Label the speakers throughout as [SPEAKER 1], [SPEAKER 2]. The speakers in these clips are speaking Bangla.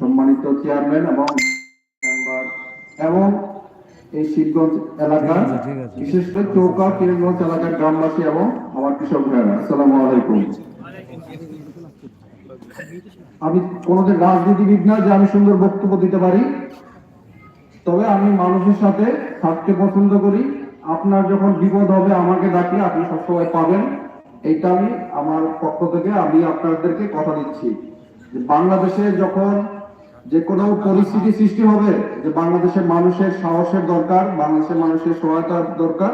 [SPEAKER 1] সম্মানিত চেয়ারম্যান এবং এবং এই শিবগঞ্জ এলাকার বিশেষ করে চৌকা কিরণগঞ্জ এলাকার গ্রামবাসী এবং আমার কৃষক ভাইয়েরা আসসালামু আলাইকুম। আমি কোনোদিন রাজনীতিবিদ না যে আমি সুন্দর বক্তব্য দিতে পারি। তবে আমি মানুষের সাথে থাকতে পছন্দ করি। আপনার যখন বিপদ হবে আমাকে ডাকলে আপনি সবসময় পাবেন। এইটা আমি আমার পক্ষ থেকে আমি আপনাদেরকে কথা দিচ্ছি। বাংলাদেশে যখন যে কোনো পরিস্থিতি সৃষ্টি হবে, যে বাংলাদেশের মানুষের সাহসের দরকার, বাংলাদেশের মানুষের সহায়তার দরকার,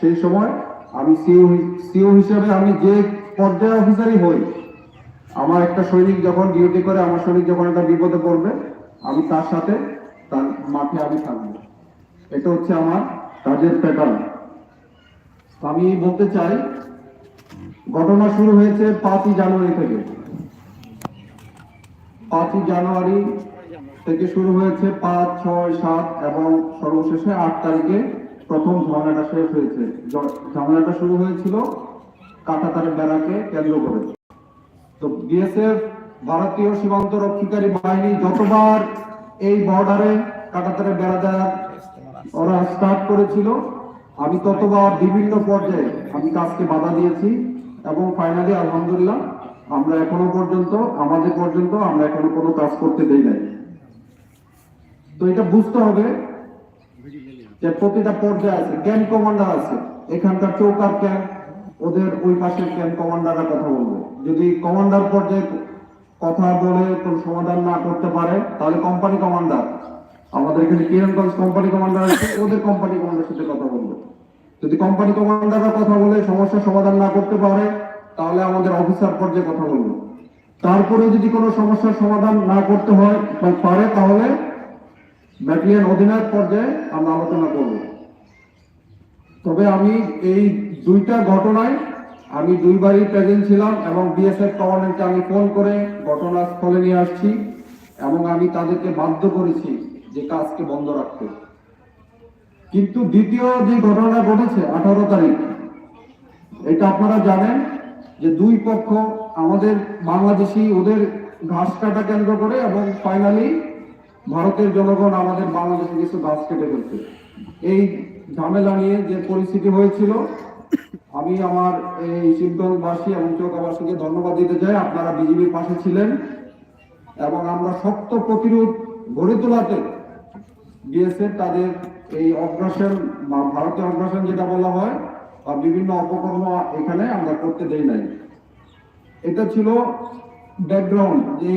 [SPEAKER 1] সেই সময় আমি সিও সিও হিসেবে আমি যে পর্যায়ে অফিসারই হই, আমার একটা সৈনিক যখন ডিউটি করে, আমার সৈনিক যখন একটা বিপদে পড়বে, আমি তার সাথে তার মাঠে আমি থাকব। এটা হচ্ছে আমার কাজের প্যাটার্ন আমি বলতে চাই, ঘটনা শুরু হয়েছে পাঁচই জানুয়ারি থেকে। পাঁচই জানুয়ারি থেকে শুরু হয়েছে পাঁচ, ছয়, সাত এবং সর্বশেষে আট তারিখে প্রথম ঝামেলাটা শেষ হয়েছে। ঝামেলাটা শুরু হয়েছিল কাটাতারের বেড়াকে কেন্দ্র করে। তো বিএসএফ ভারতীয় সীমান্ত রক্ষীকারী বাহিনী যতবার এই বর্ডারে কাটাতারে বেড়া দেওয়ার ওরা স্টার্ট করেছিল, আমি ততবার বিভিন্ন পর্যায়ে আমি কাজকে বাধা দিয়েছি এবং ফাইনালি আলহামদুলিল্লাহ আমরা এখনও পর্যন্ত, আমাদের পর্যন্ত আমরা এখনও কোনো কাজ করতে দেই নাই। তো এটা বুঝতে হবে যে প্রতিটা পর্যায়ে আছে, ক্যাম্প কমান্ডার আছে, এখানকার চৌকার ক্যাম্প, ওদের ওই পাশের ক্যাম্প কমান্ডাররা কথা বলবে। যদি কমান্ডার পর্যায়ে কথা বলে কোন সমাধান না করতে পারে, তাহলে কোম্পানি কমান্ডার। আমাদের এখানে কিরণগঞ্জ কোম্পানি কমান্ডার আছে, ওদের কোম্পানি কমান্ডার সাথে কথা বলবে। যদি কোম্পানি কমান্ডাররা কথা বলে সমস্যার সমাধান না করতে পারে তাহলে আমাদের অফিসার পর্যায়ে কথা বলব। তারপরে যদি কোনো সমস্যার সমাধান না করতে হয় বা পারে, তাহলে ব্যাটালিয়ন অধিনায়ক পর্যায়ে আমরা আলোচনা করব। তবে আমি এই দুইটা ঘটনায় আমি দুইবারই প্রেজেন্ট ছিলাম এবং বিএসএফ কমান্ডারকে আমি ফোন করে ঘটনাস্থলে নিয়ে আসছি এবং আমি তাদেরকে বাধ্য করেছি যে কাজকে বন্ধ রাখতে। কিন্তু দ্বিতীয় যে ঘটনা ঘটেছে আঠারো তারিখ, এটা আপনারা জানেন যে দুই পক্ষ আমাদের বাংলাদেশি ওদের ঘাস কাটা কেন্দ্র করে এবং ফাইনালি ভারতের জনগণ আমাদের বাংলাদেশে কিছু গাছ কেটে ফেলছে। এই ঝামেলা নিয়ে যে পরিস্থিতি হয়েছিল, আমি আমার এই শিবগঞ্জবাসী এবং চৌকাবাসীকে ধন্যবাদ দিতে চাই। আপনারা বিজেপির পাশে ছিলেন এবং আমরা শক্ত প্রতিরোধ গড়ে তোলাতে বিএসএফ তাদের এই অগ্রাসন বা ভারতীয় অগ্রাসন যেটা বলা হয় বা বিভিন্ন অপকর্ম এখানে আমরা করতে দেই নাই। এটা ছিল ব্যাকগ্রাউন্ড, যে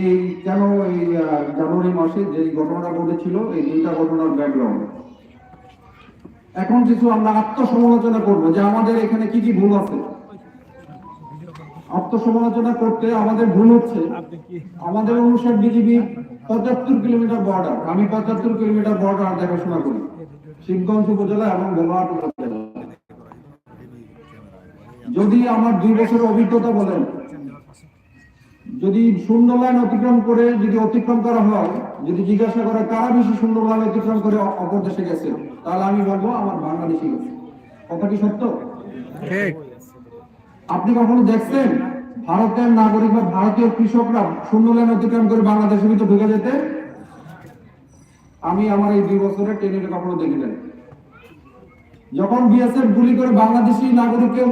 [SPEAKER 1] কেন এই জানুয়ারি মাসে যে ঘটনাটা ঘটেছিল, এই দুইটা ঘটনার ব্যাকগ্রাউন্ড। এখন কিছু আমরা আত্মসমালোচনা করব যে আমাদের এখানে কি কি ভুল আছে। আত্মসমালোচনা করতে আমাদের ভুল হচ্ছে। আমাদের অনুসার বিজিবি পঁচাত্তর কিলোমিটার বর্ডার আমি পঁচাত্তর কিলোমিটার বর্ডার দেখাশোনা করি। শিবগঞ্জ উপজেলা এবং উপজেলা যদি আমার দুই বছরের অভিজ্ঞতা বলেন যদি শূন্য লাইন অতিক্রম করে যদি অতিক্রম করা হয় যদি জিজ্ঞাসা করে কারা বেশি শূন্য লাইন অতিক্রম করে অপর দেশে গেছে তাহলে আমি বলব আমার বাংলাদেশি গেছে। কথা কি সত্য? আপনি কখনো দেখছেন ভারতের নাগরিক বা ভারতীয় কৃষকরা শূন্য লাইন অতিক্রম করে বাংলাদেশের ভিতরে ঢুকে যেতে? আমি আমার এই দুই বছরে ট্রেনে কখনো দেখি নাই। যখন বিএসএফ গুলি করে বাংলাদেশি নাগরিককে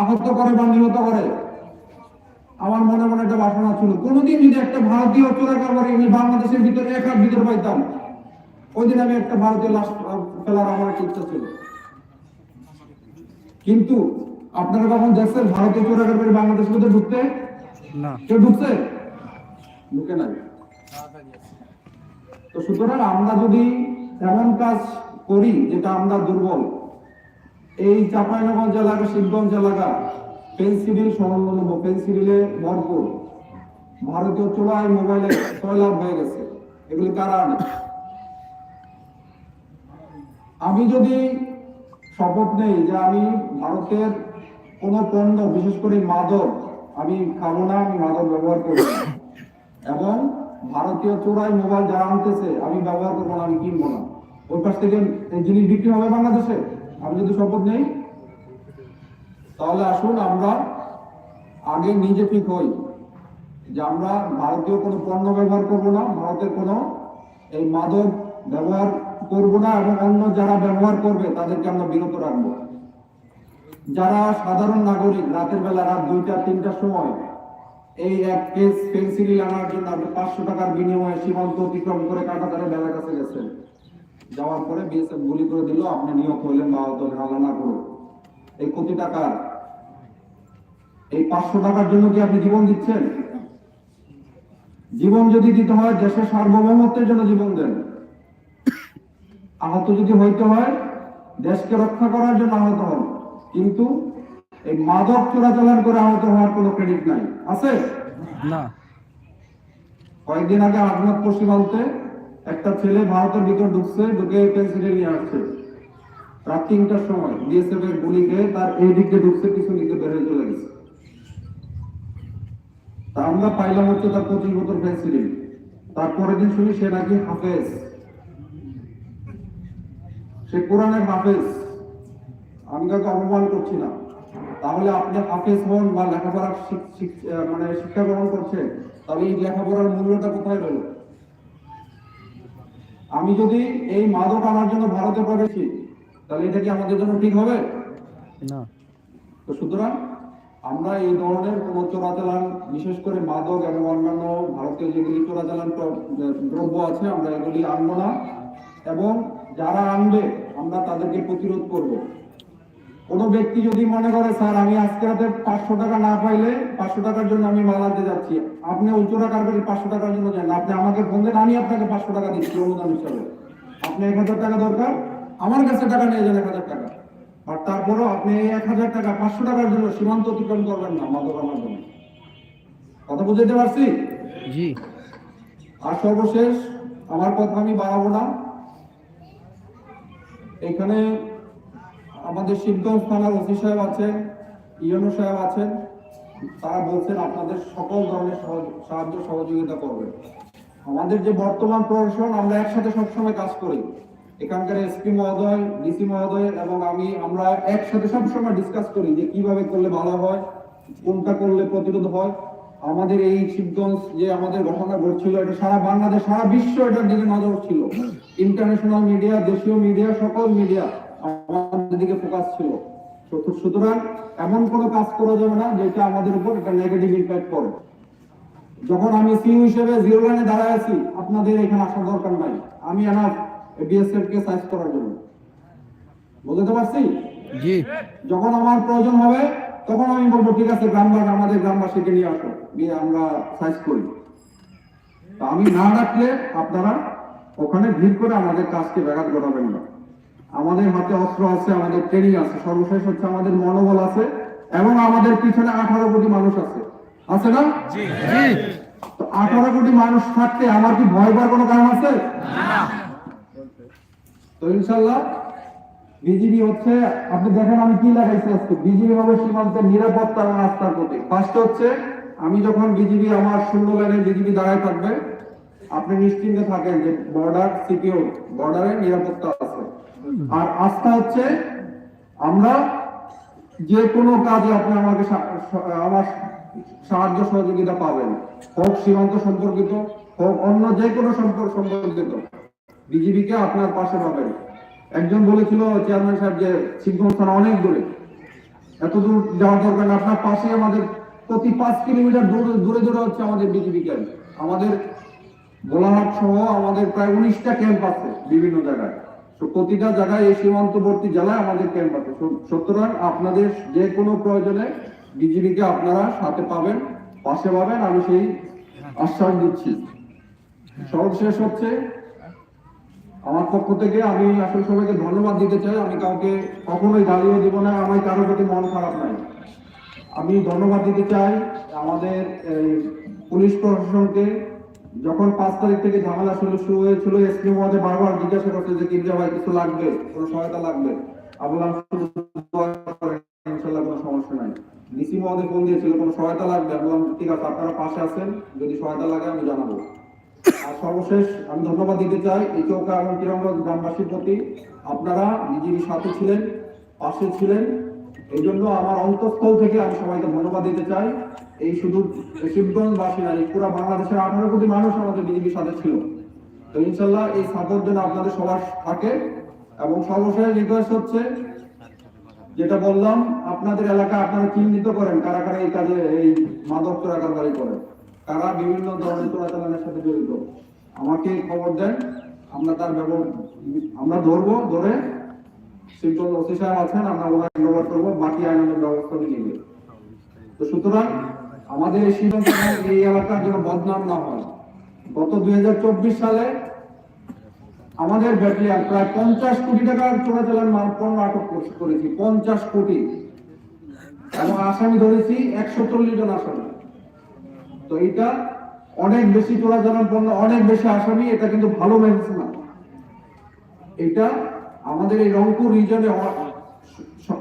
[SPEAKER 1] আহত করে বা নিহত করে। আমার মনে মনে একটা বাসনা ছিল। কোনোদিন যদি একটা ভারতীয় চোরা কারবারি আমি বাংলাদেশের ভিতরে এক হাত ভিতরে পাইতাম ওই দিন আমি একটা ভারতীয় লাশ ফেলার আমার একটা ইচ্ছা ছিল। কিন্তু আপনারা কখন দেখছেন ভারতীয় চোরা কারবারি বাংলাদেশের ভিতরে ঢুকতে?
[SPEAKER 2] না।
[SPEAKER 1] কেউ ঢুকছে? ঢুকে নাই। তো সুতরাং আমরা যদি এমন কাজ করি যেটা আমরা দুর্বল এই চাঁপাইনগঞ্জ এলাকা শিবগঞ্জ এলাকা পেন্সিডিল সংলগ্ন পেন্সিডিলে ভরপুর। ভারতীয় চোরাই মোবাইলে ছয় লাখ হয়ে গেছে। এগুলি কারা আমি যদি শপথ নেই যে আমি ভারতের কোন পণ্য, বিশেষ করে মাদক, আমি খাব না, আমি মাদক ব্যবহার করব এবং ভারতীয় চোরাই মোবাইল যারা আনতেছে, আমি ব্যবহার করব না, আমি কিনবো না। ওই পাশ থেকে এই জিনিস বিক্রি হবে বাংলাদেশে? আমি যদি শপথ নেই, তাহলে আসুন আমরা আগে নিজে ঠিক হই যে আমরা ভারতীয় কোনো পণ্য ব্যবহার করব না, ভারতের কোনো এই মাদক ব্যবহার করব না এবং অন্য যারা ব্যবহার করবে তাদেরকে আমরা বিরত রাখব। যারা সাধারণ নাগরিক, রাতের বেলা রাত দুইটা, তিনটার সময় এই এক কেস পেন্সিল আনার জন্য পাঁচশো টাকার বিনিময়ে সীমান্ত অতিক্রম করে কাটাতারে বেলার কাছে গেছেন। যাওয়ার পরে বিএসএফ গুলি করে দিল আপনি নিয়োগ করলেন বা আহত হলেন, আল্লাহ না করুন এই কোটি টাকার এই পাঁচশো টাকার জন্য কি আপনি জীবন দিচ্ছেন? জীবন যদি দিতে হয় দেশের সার্বভৌমত্বের জন্য জীবন দেন। আহত যদি হইতে হয় দেশকে রক্ষা করার জন্য আহত হন। কিন্তু এই মাদক চোরাচালান করে আহত হওয়ার কোনো ক্রেডিট নাই। আছে?
[SPEAKER 2] না।
[SPEAKER 1] কয়েকদিন আগে আহমদপুর সীমান্তে একটা ছেলে ভারতের ভিতর ঢুকছে, ঢুকে পেন্সিলে নিয়ে আসছে। রাত তিনটার সময়। বিএসএফ এর গুলি খেয়ে তার এই দিক দিয়ে ঢুকছে কিছু দিকে বেড়ে চলে গেছে। তা আমরা পাইলাম হচ্ছে তার পঁচিশ বোতল পেন্সিলিন তারপরের দিন শুনি সে নাকি হাফেজ। সে কোরআনের হাফেজ। আমি কাউকে অপমান করছি না। তাহলে আপনি হাফেজ হন বা লেখাপড়া মানে শিক্ষা গ্রহণ করছেন, তাহলে এই লেখাপড়ার মূল্যটা কোথায় রইল? আমি যদি এই মাদক আনার জন্য ভারতে পাঠাচ্ছি তাহলে এটা কি আমাদের জন্য ঠিক হবে?
[SPEAKER 2] না।
[SPEAKER 1] তো সুতরাং আমরা এই ধরনের কোন চোরাচালান বিশেষ করে মাদক এবং অন্যান্য ভারতীয় যেগুলি চোরাচালান দ্রব্য আছে আমরা এগুলি আনব না। এবং যারা আনবে আমরা তাদেরকে প্রতিরোধ করব। কোন ব্যক্তি যদি মনে করে স্যার আমি আজকে রাতে পাঁচশো টাকা না পাইলে পাঁচশো টাকার জন্য আমি মাল আনতে যাচ্ছি। আপনি ওই চোরা কারবারি পাঁচশো টাকার জন্য যান আপনি আমাকে ফোন দেন আমি আপনাকে পাঁচশো টাকা দিচ্ছি অনুদান হিসাবে। আপনি এক হাজার টাকা দরকার আমার কাছে টাকা নিয়ে যান এক হাজার টাকা। আর তারপরেও আপনি এই এক হাজার টাকা পাঁচশো টাকার জন্য সীমান্ত অতিক্রম করবেন না মাদক আমার জন্য। কথা বুঝতে পারছি?
[SPEAKER 2] জি।
[SPEAKER 1] আর সর্বশেষ আমার কথা আমি বাড়াবো না। এখানে আমাদের শিবগঞ্জ থানার ওসি সাহেব আছেন, ইয়নো সাহেব আছেন। তারা বলছেন আপনাদের সকল ধরনের সাহায্য সহযোগিতা করবেন। আমাদের যে বর্তমান প্রশাসন, আমরা একসাথে সবসময় কাজ করি। এখানকার এসপি মহোদয়, ডিসি মহোদয় এবং আমি, আমরা একসাথে সবসময় ডিসকাস করি যে কীভাবে করলে ভালো হয়, কোনটা করলে প্রতিরোধ হয়। আমাদের এই শিবগঞ্জ যে আমাদের ঘটনা ঘটছিল, এটা সারা বাংলাদেশ, সারা বিশ্ব এটার দিকে নজর ছিল। ইন্টারন্যাশনাল মিডিয়া দেশীয় মিডিয়া সকল মিডিয়া দিকে ফোকাস ছিল। সুতরাং এমন কোনো কাজ করা যাবে না যেটা আমাদের উপর একটা নেগেটিভ ইম্প্যাক্ট করে যখন আমি সিইও হিসেবে জিরো লাইনে দাঁড়ায় আছি আপনাদের এখানে আসার দরকার নাই। আমি এনাফ বিএসএফ কে সাইজ করার জন্য। বুঝতে পারছি?
[SPEAKER 2] জি।
[SPEAKER 1] যখন আমার প্রয়োজন হবে তখন আমি বলব ঠিক আছে গ্রামবাসী আমাদের গ্রামবাসীকে নিয়ে আসো। নিয়ে আমরা সাইজ করি। তা আমি না রাখলে আপনারা ওখানে ভিড় করে আমাদের কাজকে ব্যাঘাত ঘটাবেন না। আমাদের হাতে অস্ত্র আছে আমাদের ট্রেনিং আছে সর্বশেষ হচ্ছে আমাদের মনোবল আছে এবং আমাদের পিছনে আঠারো কোটি মানুষ আছে। আছে না? তো আঠারো কোটি মানুষ থাকতে আমার কি ভয় পাওয়ার কোনো কারণ আছে? তো ইনশাল্লাহ বিজিবি হচ্ছে আপনি দেখেন আমি কি লাগাইছি আজকে। বিজিবি হবে সীমান্তের নিরাপত্তা এবং আস্থার প্রতীক। ফার্স্ট হচ্ছে আমি যখন বিজিবি আমার শূন্য লাইনে বিজিবি দাঁড়ায় থাকবে আপনি নিশ্চিন্তে থাকেন যে বর্ডার সিকিউর বর্ডারে নিরাপত্তা আর আস্থা হচ্ছে আমরা যে কোনো কাজে আপনি আমাকে আমার সাহায্য সহযোগিতা পাবেন। হোক সীমান্ত সম্পর্কিত, হোক অন্য যে কোনো সম্পর্ক সম্পর্কিত। বিজিবিকে আপনার পাশে পাবেন। একজন বলেছিল, চেয়ারম্যান সাহেব, যে শিবগঞ্জ থানা অনেক দূরে। এত দূর যাওয়ার দরকার আপনার পাশে আমাদের প্রতি পাঁচ কিলোমিটার দূরে দূরে দূরে হচ্ছে আমাদের বিজিবি ক্যাম্প। আমাদের গোলাহাট সহ আমাদের প্রায় উনিশটা ক্যাম্প আছে বিভিন্ন জায়গায়। প্রতিটা জায়গায় এই সীমান্তবর্তী জেলায় আমাদের ক্যাম্প আছে। সুতরাং আপনাদের যে কোনো প্রয়োজনে বিজিবিকে আপনারা সাথে পাবেন, পাশে পাবেন, আমি সেই আশ্বাস দিচ্ছি। সর্বশেষ হচ্ছে, আমার পক্ষ থেকে আমি আসলে সবাইকে ধন্যবাদ দিতে চাই। আমি কাউকে কখনোই গালিও দিব না, আমার কারও প্রতি মন খারাপ নাই। আমি ধন্যবাদ দিতে চাই আমাদের পুলিশ প্রশাসনকে যখন পাঁচ তারিখ থেকে ঝামেলা শুরু শুরু হয়েছিল এসপি মহোদয় বারবার জিজ্ঞাসা করছে যে কিনজা ভাই কিছু লাগবে? কোনো সহায়তা লাগবে? সমস্যা নাই। কোনো সহায়তা লাগবে? বললাম ঠিক আছে, আপনারা পাশে যদি সহায়তা লাগে আমি জানাব। আর সর্বশেষ আমি ধন্যবাদ দিতে চাই গ্রামবাসীর প্রতি। আপনারা বিজেপির সাথে ছিলেন, পাশে ছিলেন এই জন্য আমার অন্তঃস্থল থেকে আমি সবাইকে ধন্যবাদ দিতে চাই। এই শুধু শিবগঞ্জবাসী না এই পুরো বাংলাদেশের আঠারো কোটি মানুষ আমাদের বিজেপির সাথে ছিল। তো ইনশাল্লাহ এই সাপোর্ট যেন আপনাদের সবার থাকে এবং সর্বশেষ রিকোয়েস্ট হচ্ছে, যেটা বললাম, আপনাদের এলাকা আপনারা চিহ্নিত করেন কারা কারা এই কাজে, এই মাদক চোরাকারবারি করে কারা বিভিন্ন ধরনের চোরাচালানের সাথে জড়িত। আমাকে খবর দেন, আমরা তার ব্যবহার আমরা ধরবো, ধরে শিবচন্দ্র ওসি সাহেব আছেন, আমরা ওনার হ্যান্ডওভার করব, বাকি আইনের ব্যবস্থা নিয়ে নেবে। তো সুতরাং আমাদের এই এলাকার যেন বদনাম না হয়। গত দু হাজার চব্বিশ সালে আমাদের ব্যাটালিয়ান প্রায় পঞ্চাশ কোটি টাকার চোরাচালান মাল পণ্য আটক করেছি পঞ্চাশ কোটি। এবং আসামি ধরেছি একশো চল্লিশ জন আসামি। তো এটা অনেক বেশি চোরাচালান পণ্য, অনেক বেশি আসামি, এটা কিন্তু ভালো মেসেজ না। এটা আমাদের এই রংপুর রিজনে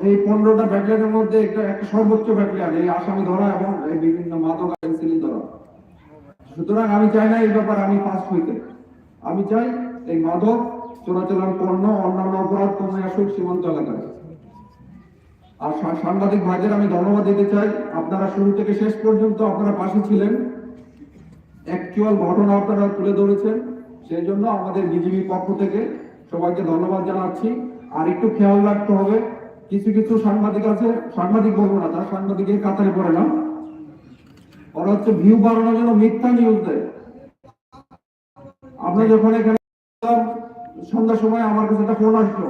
[SPEAKER 1] এই পনেরোটা ব্যাটালিয়নের মধ্যে একটা একটা সর্বোচ্চ ব্যাটালিয়ন, এই আসামি ধরা এবং এই বিভিন্ন মাদক আইনশৃঙ্খলা ধরা। সুতরাং আমি চাই না এই ব্যাপারে আমি ফার্স্ট হইতে। আমি চাই এই মাদক, চোরাচালান পণ্য, অন্যান্য অপরাধ কমে আসুক সীমান্ত এলাকায়। আর সাংবাদিক ভাইদের আমি ধন্যবাদ দিতে চাই। আপনারা শুরু থেকে শেষ পর্যন্ত আপনারা পাশে ছিলেন। অ্যাকচুয়াল ঘটনা আপনারা তুলে ধরেছেন। সেই জন্য আমাদের বিজিবি পক্ষ থেকে সবাইকে ধন্যবাদ জানাচ্ছি। আর একটু খেয়াল রাখতে হবে, কিছু কিছু সাংবাদিক আছে, সাংবাদিক বলব না, তার সাংবাদিকের কাতারে পড়ে না। ওরা হচ্ছে ভিউ বাড়ানোর জন্য মিথ্যা নিউজ দেয়। আপনি যখন এখানে সন্ধ্যার সময় আমার কাছে একটা ফোন আসলো।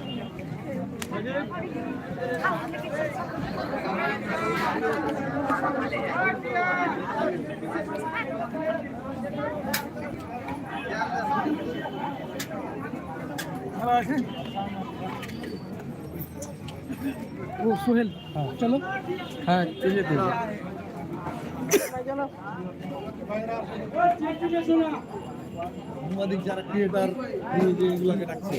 [SPEAKER 2] ও সোহেল চলো। হ্যাঁ চলে দেবো
[SPEAKER 3] সাংবাদিক যারা ক্রিয়েটার এগুলোকে ডাকছে।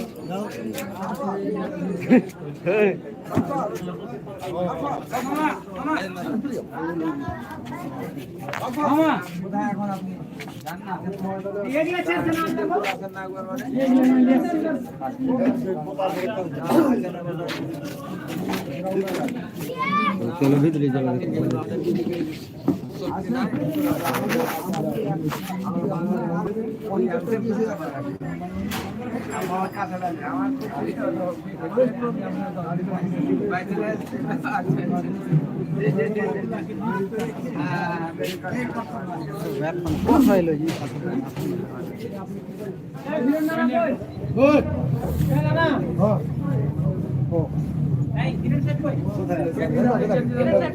[SPEAKER 2] চলো ভিতরে চলো। Good. Oh. Hey, get it set, boy. Get it set. Get it set.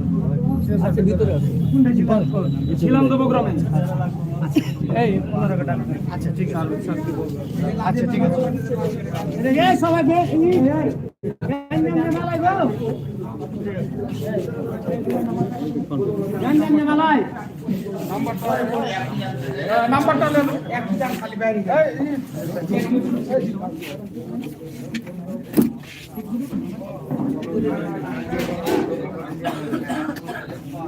[SPEAKER 2] ছিলাম? দেবো গ্রামে। এই পনেরো টাকা আচ্ছা ঠিক আছে। আচ্ছা ঠিক আছে। সবাই নাম্বারটা খালি বাইরে